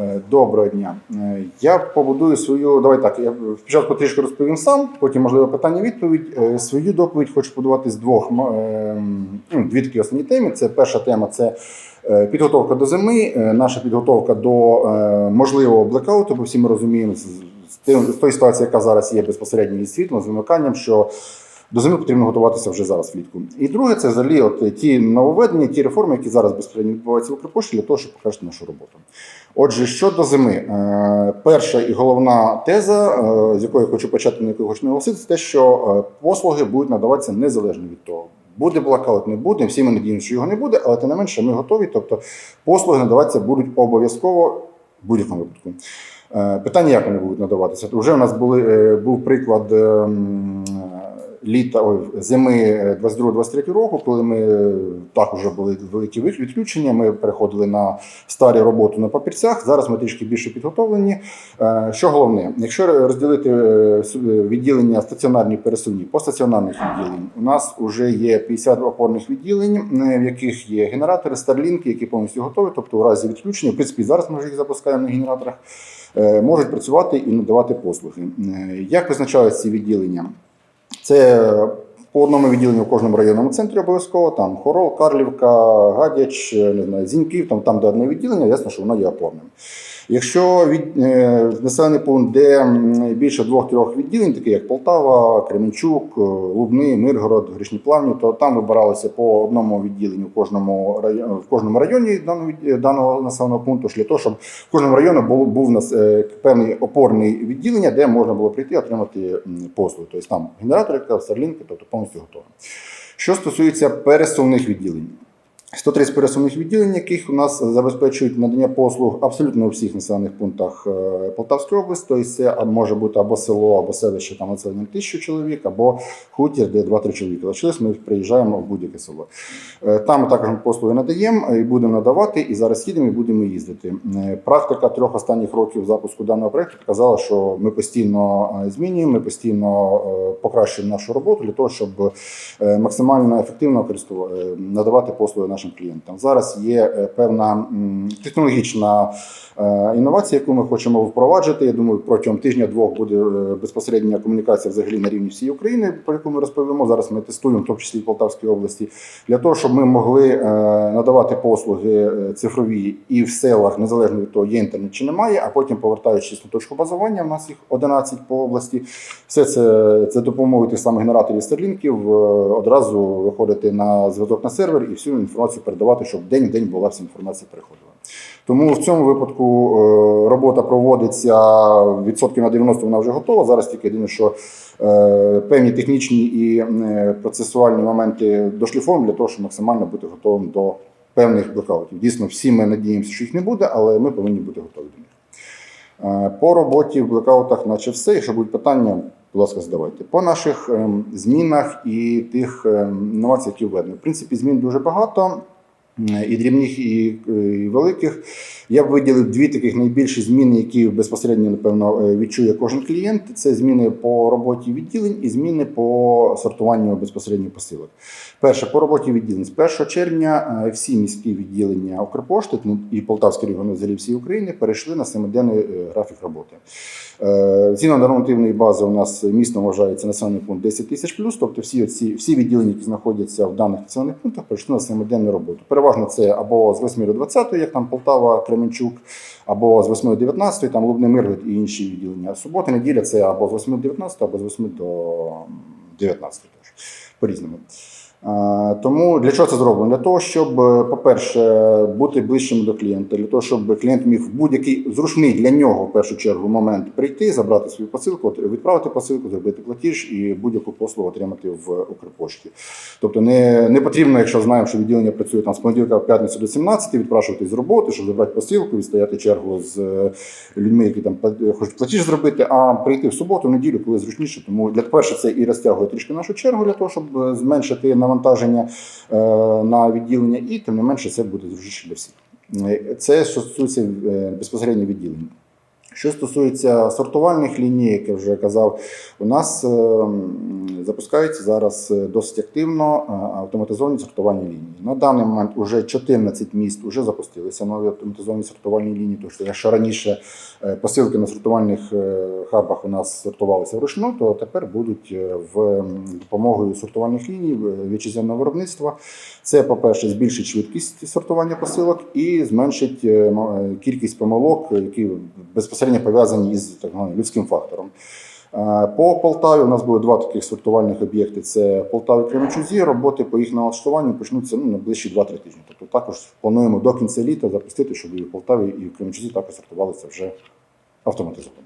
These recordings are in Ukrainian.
Е, Доброго дня. Е, Я побудую свою. Давай так. Я спочатку трішки розповім сам, потім можливо питання-відповідь. Е, Свою доповідь хочу побудувати з двох м, е, ну, дві такі основні теми. Це перша тема це підготовка до зими, наша підготовка до можливого блекауту, бо всі ми розуміємо з, тим- з тої ситуації, яка зараз є безпосередньо із світлом, з вимиканням, що до зими потрібно готуватися вже зараз влітку. І друге, це взагалі от ті нововведення, ті реформи, які зараз безпосередньо відбуваються в Укрпошті, для того, щоб покращити нашу роботу. Отже, щодо зими, Е, перша і головна теза, е, з якої я хочу почати, на яку хочу наголосити, це те, що е, послуги будуть надаватися незалежно від того. Буде блокаут, не буде. Всі ми надіємося, що його не буде, але тим не менше ми готові. Тобто послуги надаватися будуть обов'язково в будь-якому випадку. Питання, як вони будуть надаватися? Вже у нас були, був приклад ем, літа ой, зими 22-23 року, коли ми е, так вже були великі відключення. Ми переходили на старі роботу на папірцях. Зараз ми трішки більше підготовлені. Е, Що головне, якщо розділити е, відділення стаціонарні пересувні по стаціонарних відділень, у нас вже є 50 опорних відділень, е, в яких є генератори, старлінки, які повністю готові. Тобто, у разі відключення, в принципі, зараз ми вже їх запускаємо на генераторах, е, можуть працювати і надавати послуги. Е, Як визначаються ці відділення? Це по одному відділенню в кожному районному центрі обов'язково, там Хорол, Карлівка, Гадяч, не знаю, Зіньків, там, там де одне відділення, ясно, що воно є опорним. Якщо від, е, населений пункт, де більше двох-трьох відділень, такі як Полтава, Кременчук, е, Лубни, Миргород, Грішні Плавні, то там вибиралося по одному відділенню в кожному районі, в кожному районі даного, населеного пункту, для того, щоб в кожному районі був, був е, певний опорний відділення, де можна було прийти і отримати послуги. Тобто там генераторика, старлінки, тобто повністю готово. Що стосується пересувних відділень. 130 пересувних відділень, яких у нас забезпечують надання послуг абсолютно у всіх населених пунктах е, Полтавської області. Тобто це може бути або село, або селище там населенням тисячу чоловік, або хутір, де 2-3 чоловіки. Лишилось, ми приїжджаємо в будь-яке село. Е, Там ми також послуги надаємо і будемо надавати, і зараз їдемо і будемо їздити. Е, Практика трьох останніх років запуску даного проекту показала, що ми постійно змінюємо, ми постійно покращуємо нашу роботу для того, щоб максимально ефективно надавати послуги нашим клієнтам. Зараз є е, певна технологічна е, інновація, яку ми хочемо впроваджити. Я думаю, протягом тижня-двох буде е, безпосередня комунікація взагалі на рівні всієї України, про яку ми розповімо. Зараз ми тестуємо, в тому числі в Полтавській області, для того, щоб ми могли надавати послуги цифрові і в селах, незалежно від того, є інтернет чи немає, а потім повертаючись на точку базування, в нас їх 11 по області. Все це за допомогою тих самих генераторів старлінків одразу виходити на зв'язок на сервер і всю інформацію передавати, щоб день в день була вся інформація переходила. Тому в цьому випадку е, робота проводиться відсотків на 90 вона вже готова. Зараз тільки єдине, що е, певні технічні і е, процесуальні моменти дошліфуємо для того, щоб максимально бути готовим до певних блокаутів. Дійсно, всі ми надіємося, що їх не буде, але ми повинні бути готові По роботі в блекаутах, наче все. Якщо будуть питання, будь ласка, задавайте. По наших ем, змінах і тих ем, інновацій, які введені. В принципі, змін дуже багато. І дрібних, і, е, і великих. Я б виділив дві таких найбільші зміни, які безпосередньо, напевно, е, відчує кожен клієнт. Це зміни по роботі відділень і зміни по сортуванню безпосередньо посилок. Перше, по роботі відділень. З 1 червня е, всі міські відділення Укрпошти ну, і Полтавський регіон взагалі всі України перейшли на семиденний графік роботи. Згідно нормативної бази, у нас місто вважається населений пункт 10 тисяч плюс, тобто всі, оці, всі відділення, які знаходяться в даних населених пунктах, перейшли на семиденну роботу. Переважно це або з 8 до 20, як там Полтава, Кременчук, або з 8 до 19, там Лубний Мирвід і інші відділення. Субота, неділя це або з 8 до 19, або з 8 до 19 теж по-різному. Тому для чого це зроблено? Для того, щоб, е, по-перше, бути ближчим до клієнта, для того, щоб клієнт міг в будь-який зручний для нього в першу чергу момент прийти, забрати свою посилку, відправити посилку, зробити платіж і будь-яку послугу отримати в Укрпошті. Тобто не, не потрібно, якщо знаємо, що відділення працює там з понеділка в п'ятницю до 17, відпрашувати з роботи, щоб забрати посилку, відстояти чергу з е, людьми, які там хочуть платіж зробити, а прийти в суботу, в неділю, коли зручніше. Тому для перше це і розтягує трішки нашу чергу для того, щоб е, зменшити навантаження е, на відділення, і тим не менше це буде зручніше для всіх. Е, Це стосується е, безпосередньо відділень. Що стосується сортувальних ліній, як я вже казав, у нас е, запускаються зараз е, досить активно е, автоматизовані сортувальні лінії. На даний момент вже 14 міст вже запустилися нові автоматизовані сортувальні лінії. Тому що якщо раніше е, посилки на сортувальних хабах у нас сортувалися вручну, то тепер будуть в допомогою сортувальних ліній вітчизняного виробництва. Це, по-перше, збільшить швидкість сортування посилок і зменшить кількість помилок, які безпосередньо пов'язані із так званим людським фактором. Е, По Полтаві у нас були два таких сортувальних об'єкти: це Полтаві і Кременчузі. Роботи по їх налаштуванню почнуться ну, найближчі 2-3 тижні. Тобто також плануємо до кінця літа запустити, щоб і в Полтаві і в Кременчузі також сортувалися вже автоматизовано.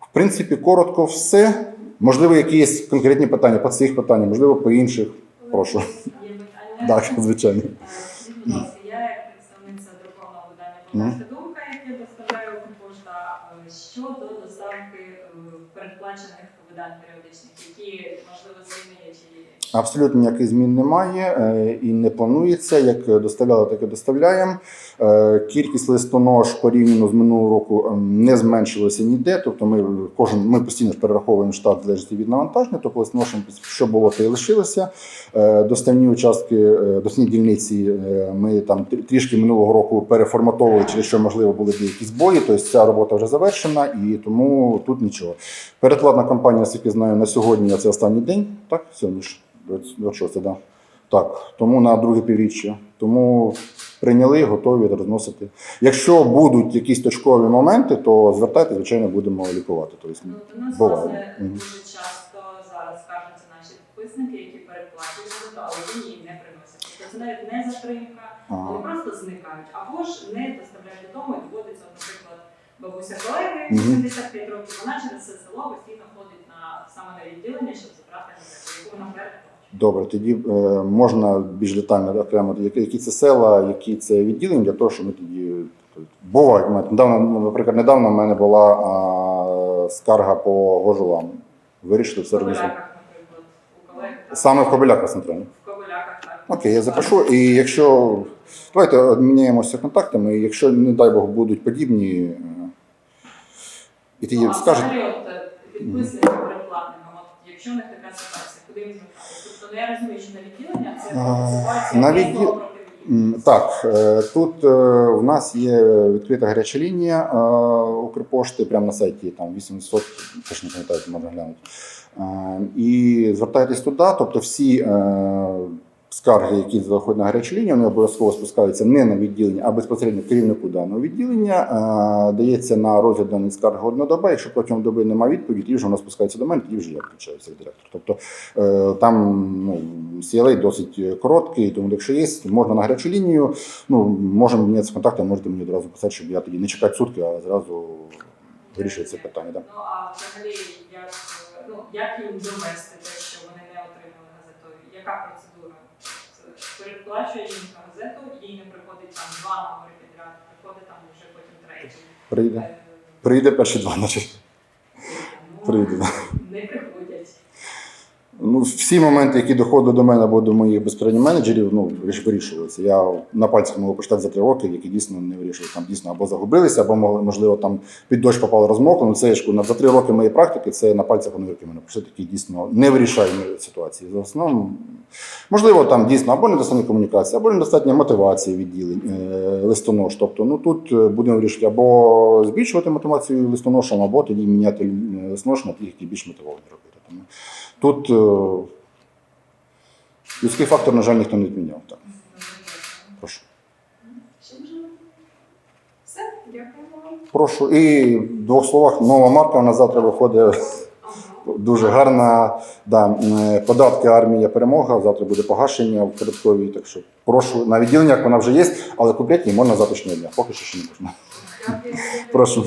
В принципі, коротко все. Можливо, якісь конкретні питання по цих питаннях, можливо, по інших. Прошу. Так, звичайно. Будь ласка, я як представниця друкованого видання передплачених видань періодичних, які, можливо, зміни чи? Абсолютно ніяких змін немає е, і не планується. Як доставляли, так і доставляємо. Е, Кількість листонож порівняно з минулого року ем, не зменшилася ніде. Тобто ми кожен ми постійно перераховуємо штат залежить від навантаження, тобто листоношем, що було, те і лишилося. Е, Доставні участки, е, доставні дільниці ми там трішки минулого року переформатовували, через що можливо були деякі збої. Тобто ця робота вже завершена і тому тут нічого. Перекладна кампанія, наскільки знаю, на сьогодні це останній день. Так, сьогодні ж 26, да. Так, тому на друге півріччя. Тому прийняли, готові розносити. Якщо будуть якісь точкові моменти, то звертайте, звичайно, будемо лікувати. Тобто, Ну, до нас, власне, дуже часто зараз скаржаться наші підписники, які передплачують за але вони їм не приносять. Тобто це навіть не затримка, Ага. вони просто зникають. Або ж не доставляють додому і доводиться, наприклад, бабуся колеги 75 років, вона через все село постійно ходить на саме на відділення, щоб забрати яку вона передплачує. Добре, тоді е, можна більш детально окремо, які, це села, які це відділення, для того, щоб ми тоді. Мене недавно, наприклад, недавно в мене була а, скарга по гожулам. Вирішили все робити. Саме в Кобиляках Кобиляках. Окей, я запишу. І якщо давайте обміняємося контактами, і якщо, не дай Бог, будуть подібні, е, і тоді Ну, скажете. взагалі, от е, підписникам передплатникам, от якщо у них така ситуація, куди він звертається? Тобто ну, я розумію, що на відділення це ситуація на відділ- Так, е, тут е, в нас є відкрита гаряча лінія е, Укрпошти, прямо на сайті там 800, точно не пам'ятаю, можна глянути. І звертайтесь туди, тобто всі скарги, які заходять на гарячу лінію, вони обов'язково спускаються не на відділення, а безпосередньо керівнику даного відділення. Дається на розгляд даної скарги одна доба. Якщо протягом доби немає відповіді, вже вона спускається до мене, тоді вже я включаюся як директор. Тобто е, там ну, CLA досить короткий, тому якщо є, можна на гарячу лінію. Ну, можемо мінятися контактом, можете мені одразу писати, щоб я тоді не чекати сутки, а зразу вирішую це питання. Да? Ну а взагалі, як, ну, як їм довести те, що вони не отримали газету? Яка процедура? Це Передплачує їм газету, їй не приходить там два номери підряд, приходить там вже потім третій. Прийде. Е, Прийде перші два, значить. Прийде. Не приходять. Ну, всі моменти, які доходили до мене або до моїх безпосередньо менеджерів, ну, виріш- вирішувалися. Я на пальцях можу почитати за три роки, які дійсно не вирішили. Там дійсно або загубилися, або можливо там під дощ попало розмокло. Ну, це я ж за три роки моєї практики це на пальцях одної руки мене почти такі дійсно не вирішальні ситуації. За основному, можливо, там дійсно або недостатня комунікація, або недостатня мотивації відділень е, листонож. Тобто, ну тут е, будемо вирішити або збільшувати мотивацію листоношам, або тоді міняти е, листонош на тих, які більш мотивовані Тут е, людський фактор, на жаль, ніхто не відміняв. Так, прошу. Прошу. І в двох словах, нова марка у нас завтра виходить дуже гарна. Да, податки армія перемога. Завтра буде погашення в податковій. Так що прошу на відділеннях вона вже є, але купляти її можна завтрашнього дня. Поки що ще не можна. Прошу.